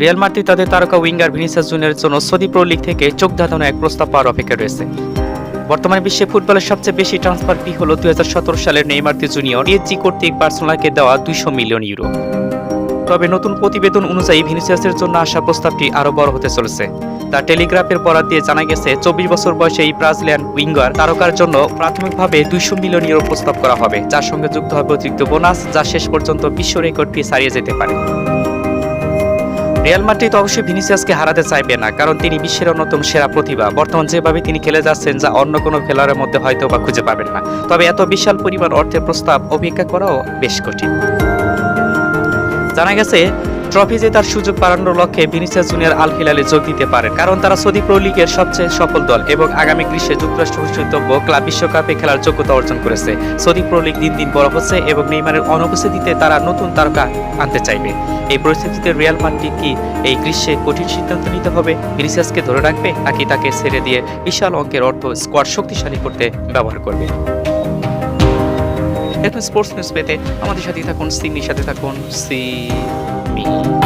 Real Madrid তাদের তারকা winger Vinicius জুনিয়রের জন্য সৌদি প্রো লিগ থেকে চোখ ধাঁধানো এক প্রস্তাব পাওয়ার অপেক্ষা রয়েছে। বর্তমানে বিশ্বে ফুটবলের সবচেয়ে বেশি ট্রান্সফার ফি হল দুই হাজার সতেরো সালের নেইমার দি জুনিয়র। পিএসজি কর্তৃক বার্সেলোনাকে দেওয়া দুইশো মিলিয়ন ইউরো। তবে নতুন প্রতিবেদন অনুযায়ী ভিনিসিয়াসের জন্য আসা প্রস্তাবটি আরও বড় হতে চলেছে। তা টেলিগ্রাফের বরাত দিয়ে জানা গেছে, চব্বিশ বছর বয়সে এই ব্রাজিলিয়ান উইঙ্গার তারকার জন্য প্রাথমিকভাবে দুইশো মিলিয়ন ইউরো প্রস্তাব করা হবে, যার সঙ্গে যুক্ত হবে অতিরিক্ত বোনাস, যা শেষ পর্যন্ত বিশ্ব রেকর্ডটি ছাড়িয়ে যেতে পারে। রিয়াল মাদ্রিদ অবশ্যই ভিনিসিয়াসকে হারাতে চাইবে না, কারণ তিনি বিশ্বের অন্যতম সেরা প্রতিভা। বর্তমান যেভাবে তিনি খেলে যাচ্ছেন যা অন্য কোনো খেলোয়াড়ের মধ্যে হয়তো বা খুঁজে পাবেন না। তবে এত বিশাল পরিমাণ অর্থের প্রস্তাব অপেক্ষা করাও বেশ কঠিন। জানা গেছে ট্রফি জেতার সুযোগ বাড়ানোর লক্ষ্যে ভিনিসিয়াস জুনিয়র আল হিলালে যোগ দিতে পারেন, কারণ তারা সৌদি প্রো লিগের সবচেয়ে সফল দল এবং আগামী গ্রীষ্মে যুক্তরাষ্ট্র অনুষ্ঠিতব্য ক্লাব বিশ্বকাপে খেলার যোগ্যতা অর্জন করেছে। সৌদি প্রো লিগ দিন দিন বড় হচ্ছে এবং নেইমারের অনুপস্থিতিতে তারা নতুন তারকা আনতে চাইবে। এই পরিস্থিতিতে রিয়াল মাদ্রিদ কি এই গ্রীষ্মে কঠিন সিদ্ধান্ত নিতে হবে, ভিনিসিয়াসকে ধরে রাখবে, নাকি তাকে ছেড়ে দিয়ে বিশাল অঙ্কের অর্থ স্কোয়াড শক্তিশালী করতে ব্যবহার করবে? এখন স্পোর্টস নিউজ পেতে আমাদের সাথে থাকুন, সিমির সাথে থাকুন, সি me.